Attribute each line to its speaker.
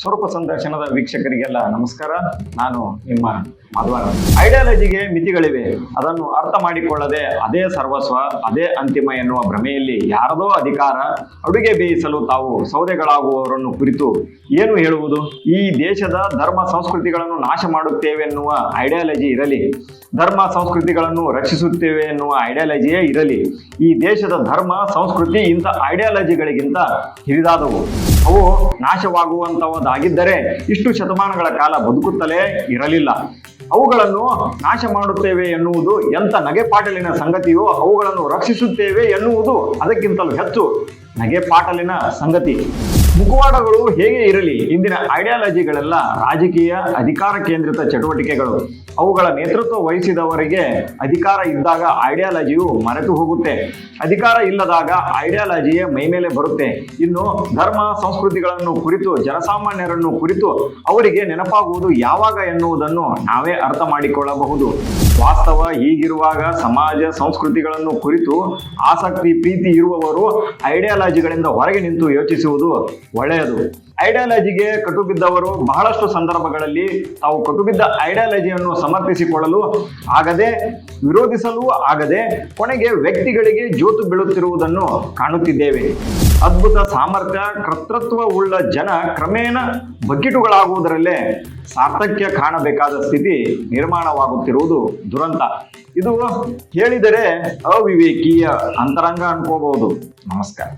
Speaker 1: ಸ್ವರೂಪ ಸಂದರ್ಶನದ ವೀಕ್ಷಕರಿಗೆಲ್ಲ ನಮಸ್ಕಾರ. ನಾನು ನಿಮ್ಮ ಮಾಧವ ಐಡಿಯಾಲಜಿಗೆ ಮಿತಿಗಳಿವೆ. ಅದನ್ನು ಅರ್ಥ ಮಾಡಿಕೊಳ್ಳದೆ ಅದೇ ಸರ್ವಸ್ವ, ಅದೇ ಅಂತಿಮ ಎನ್ನುವ ಭ್ರಮೆಯಲ್ಲಿ ಯಾರದೋ ಅಧಿಕಾರ ಅಡುಗೆ ಬೇಯಿಸಲು ತಾವು ಸೌದೆಗಳಾಗುವವರನ್ನು ಕುರಿತು ಏನು ಹೇಳುವುದು? ಈ ದೇಶದ ಧರ್ಮ ಸಂಸ್ಕೃತಿಗಳನ್ನು ನಾಶ ಮಾಡುತ್ತೇವೆ ಎನ್ನುವ ಐಡಿಯಾಲಜಿ ಇರಲಿ. ಧರ್ಮ ಸಂಸ್ಕೃತಿಗಳನ್ನು ರಕ್ಷಿಸುತ್ತೇವೆ ಎನ್ನುವ ಐಡಿಯಾಲಜಿಯೇ ಇರಲಿ. ಈ ದೇಶದ ಧರ್ಮ, ಸಂಸ್ಕೃತಿ ಇಂಥ ಐಡಿಯಾಲಜಿಗಳಿಗಿಂತ ಹಿರಿದಾದವು. ಅವು ನಾಶವಾಗುವಂತಹದ್ದಾಗಿದ್ದರೆ ಇಷ್ಟು ಶತಮಾನಗಳ ಕಾಲ ಬದುಕುತ್ತಲೇ ಇರಲಿಲ್ಲ. ಅವುಗಳನ್ನು ನಾಶ ಮಾಡುತ್ತೇವೆ ಎನ್ನುವುದು ಎಂಥ ನಗೆಪಾಟಲಿನ ಸಂಗತಿಯೋ ಅವುಗಳನ್ನು ರಕ್ಷಿಸುತ್ತೇವೆ ಎನ್ನುವುದು ಅದಕ್ಕಿಂತಲೂ ಹೆಚ್ಚು ನಗೆಪಾಟಲಿನ ಸಂಗತಿ. ಮುಖವಾಡಗಳು ಹೇಗೆ ಇರಲಿ, ಇಂದಿನ ಐಡಿಯಾಲಜಿಗಳೆಲ್ಲ ರಾಜಕೀಯ ಅಧಿಕಾರ ಕೇಂದ್ರಿತ ಚಟುವಟಿಕೆಗಳು. ಅವುಗಳ ನೇತೃತ್ವ ವಹಿಸಿದವರಿಗೆ ಅಧಿಕಾರ ಇದ್ದಾಗ ಐಡಿಯಾಲಜಿಯು ಮರೆತು ಹೋಗುತ್ತೆ. ಅಧಿಕಾರ ಇಲ್ಲದಾಗ ಐಡಿಯಾಲಜಿಯೇ ಮೈಮೇಲೆ ಬರುತ್ತೆ. ಇನ್ನು ಧರ್ಮ, ಸಂಸ್ಕೃತಿಗಳನ್ನು ಕುರಿತು, ಜನಸಾಮಾನ್ಯರನ್ನು ಕುರಿತು ಅವರಿಗೆ ನೆನಪಾಗುವುದು ಯಾವಾಗ ಎನ್ನುವುದನ್ನು ನಾವೇ ಅರ್ಥ ಮಾಡಿಕೊಳ್ಳಬಹುದು. ವಾಸ್ತವ ಹೀಗಿರುವಾಗ ಸಮಾಜ, ಸಂಸ್ಕೃತಿಗಳನ್ನು ಕುರಿತು ಆಸಕ್ತಿ, ಪ್ರೀತಿ ಇರುವವರು ಐಡಿಯಾಲಜಿಗಳಿಂದ ಹೊರಗೆ ನಿಂತು ಯೋಚಿಸುವುದು ಒಳ್ಳೆಯದು. ಐಡಿಯಾಲಜಿಗೆ ಕಟುಬಿದ್ದವರು ಬಹಳಷ್ಟು ಸಂದರ್ಭಗಳಲ್ಲಿ ತಾವು ಕಟುಬಿದ್ದ ಐಡಿಯಾಲಜಿಯನ್ನು ಸಮರ್ಥಿಸಿಕೊಳ್ಳಲು ಆಗದೆ, ವಿರೋಧಿಸಲು ಆಗದೆ ಕೊನೆಗೆ ವ್ಯಕ್ತಿಗಳಿಗೆ ಜೋತು ಬೀಳುತ್ತಿರುವುದನ್ನು ಕಾಣುತ್ತಿದ್ದೇವೆ. ಅದ್ಭುತ ಸಾಮರ್ಥ್ಯ ಕರ್ತೃತ್ವ ಉಳ್ಳ ಜನ ಕ್ರಮೇಣ ಬಗ್ಗಿಟುಗಳಾಗುವುದರಲ್ಲೇ ಸಾರ್ಥಕ್ಯ ಕಾಣಬೇಕಾದ ಸ್ಥಿತಿ ನಿರ್ಮಾಣವಾಗುತ್ತಿರುವುದು ದುರಂತ. ಇದು ಹೇಳಿದರೆ ಅವಿವೇಕೀಯ ಅಂತರಂಗ ಅನ್ಕೋಬಹುದು. ನಮಸ್ಕಾರ.